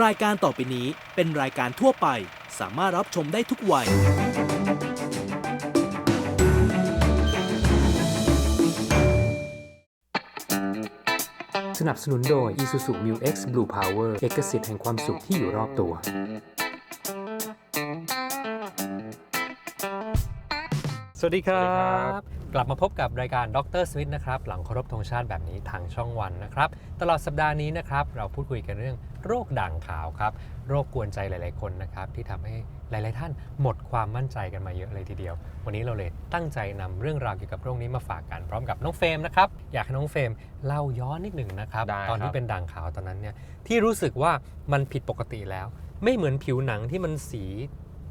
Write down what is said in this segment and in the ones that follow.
รายการต่อไปนี้เป็นรายการทั่วไป สามารถรับชมได้ทุกวัย สนับสนุนโดย Isuzu Mu X Blue Power เอกสิทธิ์แห่งความสุขที่อยู่รอบตัว สวัสดีครับ กลับมาพบกับรายการดรสมิธนะครับ หลังเคารพธงชาติแบบนี้ทางช่องวันนะครับ ตลอดสัปดาห์นี้นะครับ เราพูดคุยกันเรื่องโรคด่างขาวครับ โรคกวนใจหลาย ๆ คนนะครับ ที่ทำให้หลาย ๆ ท่านหมดความมั่นใจกันมาเยอะเลยทีเดียว วันนี้เราเลยตั้งใจนำเรื่องราวเกี่ยวกับโรคนี้มาฝากกันพร้อมกับน้องเฟรมนะครับ อยากให้น้องเฟรมเล่าย้อนนิดหนึ่งนะครับได้ตอนครัที่บเป็นด่างขาวตอนนั้นเนี่ย ที่รู้สึกว่ามันผิดปกติแล้ว ไม่เหมือนผิวหนังที่มันสี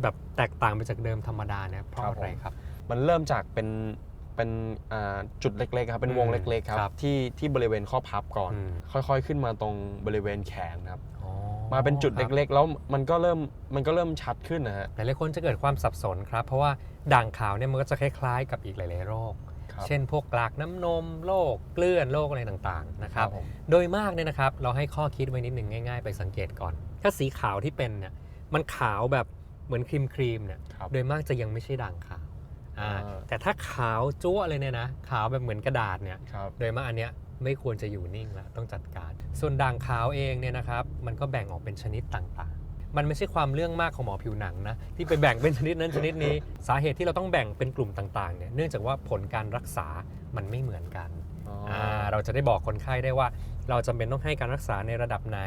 แบบแตกต่างไปจากเดิมธรรมดาเนี่ยเพราะอะไรครับ มันเริ่มจากเป็น เป็นอ่าจุดเล็กๆครับเป็นวงอืมเล็กๆครัครับบที่ที่บริเวณข้อพับก่อนอืมค่อยๆ ขึ้นมาตรงบริเวณแขนครับอ๋อมาเป็นจุดครับเล็กๆ แล้วมันก็เริ่มมันก็เริ่มชัดขึ้นนะฮะหลายๆคนจะเกิดความสับสนครับ เพราะว่าด่างขาวเนี่ยมันก็จะคล้ายๆ กับอีกหลายๆโรคครับเช่นพวกกลากน้ำนมโรคเกลื่อนโรคอะไรต่างๆนะครับผมโดยมากเนี่ยนะครับเราให้ข้อคิดไว้นิดหนึ่งง่าย ๆ ไปสังเกตก่อน ถ้าสีขาวที่เป็นเนี่ยมันขาวแบบเหมือนครีมครีมๆเนี่ยครับโดยมากจะยังไม่ใช่ด่างขาวอ่าอ่า แต่ถ้าขาวจั๊วเลยเนี่ยนะ ขาวแบบเหมือนกระดาษเนี่ยครับโดยมากอันเนี้ยไม่ควรจะอยู่นิ่งแล้วต้องจัดการ ส่วนด่างขาวเองเนี่ยนะครับ มันก็แบ่งออกเป็นชนิดต่างๆ มันไม่ใช่ความเรื่องมากของหมอผิวหนังนะ ที่ไปแบ่งเป็นชนิดนั้นชนิดนี้ สาเหตุที่เราต้องแบ่งเป็นกลุ่มต่างๆเนี่ยเนื่องจากว่าผลการรักษามันไม่เหมือนกันอ๋อออ่าเราจะได้บอกคนไข้ได้ว่า เราจำเป็นต้องให้การรักษาในระดับไหน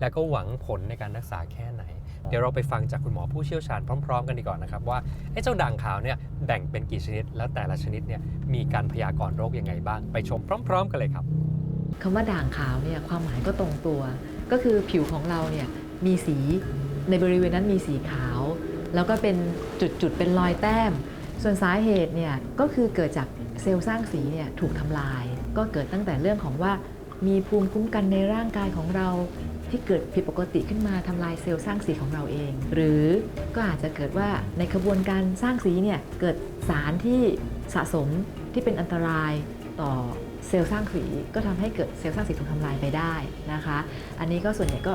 แล้วก็หวังผลในการรักษาแค่ไหน เดี๋ยวเราไปฟังจากคุณหมอผู้เชี่ยวชาญพร้อม ๆ กันดีก่อนนะครับว่าไอ้เจ้าด่างขาวเนี่ยแบ่งเป็นกี่ชนิด แล้วแต่ละชนิดเนี่ยมีการพยากรณ์โรคยังไงบ้าง ไปชมพร้อม ๆ กันเลยครับคำว่าด่างขาวเนี่ยความหมายก็ตรงตัว ก็คือผิวของเราเนี่ยมีสีในบริเวณนั้นมีสีขาว แล้วก็เป็นจุดๆเป็นรอยแต้ม ส่วนสาเหตุเนี่ยก็คือเกิดจากเซลล์สร้างสีเนี่ยถูกทำลาย ก็เกิดตั้งแต่เรื่องของว่า มีภูมิคุ้มกันในร่างกายของเราที่เกิดผิดปกติขึ้นมาทำลายเซลล์สร้างสีของเราเอง หรือก็อาจจะเกิดว่าในกระบวนการสร้างสีเนี่ยเกิดสารที่สะสมที่เป็นอันตรายต่อเซลล์สร้างสีก็ทำให้เกิดเซลล์สร้างสีถูกทำลายไปได้นะคะ อันนี้ก็ส่วนใหญ่ก็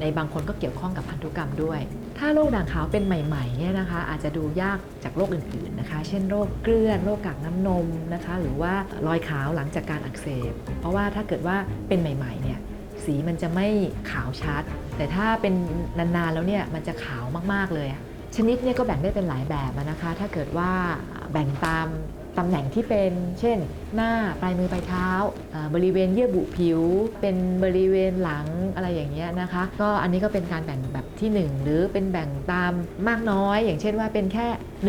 ในบางคนก็เกี่ยวข้องกับพันธุกรรมด้วย ถ้าโรคด่างขาวเป็นใหม่ๆเนี่ยนะคะ อาจจะดูยากจากโรคอื่นๆนะคะ เช่นโรคเกลื่อนโรคกากน้ำนมนะคะ หรือว่ารอยขาวหลังจากการอักเสบ เพราะว่าถ้าเกิดว่าเป็นใหม่ๆเนี่ยสีมันจะไม่ขาวชัด แต่ถ้าเป็นนานๆแล้วเนี่ยมันจะขาวมากๆเลย ชนิดเนี่ยก็แบ่งได้เป็นหลายแบบนะคะ ถ้าเกิดว่าแบ่งตาม ตำแหน่งที่เป็น เช่น หน้าปลายมือปลายเท้า บริเวณเยื่อบุผิว เป็นบริเวณหลังอะไรอย่างเงี้ยนะคะ ก็อันนี้ก็เป็นการแบ่งแบบที่ 1 หรือเป็นแบ่งตามมากน้อย อย่างเช่นว่าเป็นแค่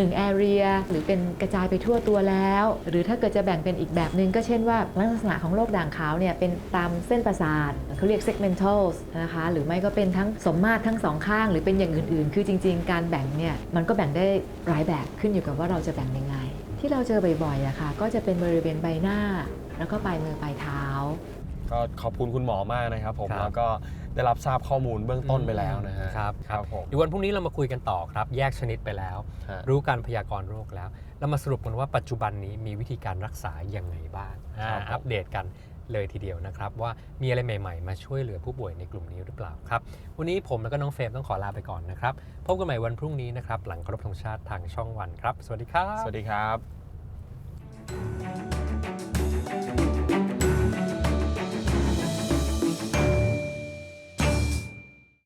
1 area หรือเป็นกระจายไปทั่วตัวแล้ว หรือถ้าเกิดจะแบ่งเป็นอีกแบบหนึ่งก็เช่นว่าลักษณะของโรคด่างขาวเนี่ยเป็นตามเส้นประสาทเขาเรียก segmentals นะคะหรือไม่ก็เป็นทั้งสมมาตรทั้งสองข้าง หรือเป็นอย่างอื่นๆ คือจริง ๆ การแบ่งเนี่ยมันก็แบ่งได้หลายแบบขึ้นอยู่กับว่าเราจะแบ่งยังไง ที่เราเจอบ่อยๆอะค่ะ ก็จะเป็นบริเวณใบหน้า แล้วก็ปลายมือปลายเท้า ก็ขอบคุณคุณหมอมากนะครับผมครับ แล้วก็ได้รับทราบข้อมูลเบื้องต้นไปแล้วนะฮะครับครับผมเดี๋ยววันพรุ่งนี้เรามาคุยกันต่อครับ แยกชนิดไปแล้ว ฮะ รู้การพยากรณ์โรคแล้วแล้วมาสรุปกันว่าปัจจุบันนี้มีวิธีการรักษาอย่างไงบ้างอ่าครับผม อัปเดตกัน เลยทีเดียวนะครับ ว่ามีอะไรใหม่ๆ มาช่วยเหลือผู้ป่วยในกลุ่มนี้หรือเปล่าครับ วันนี้ผมแล้วก็น้องเฟรมต้องขอลาไปก่อนนะครับ พบกันใหม่วันพรุ่งนี้นะครับ หลังครบธงชาติทางช่องวันครับ สวัสดีครับ สวัสดีครับ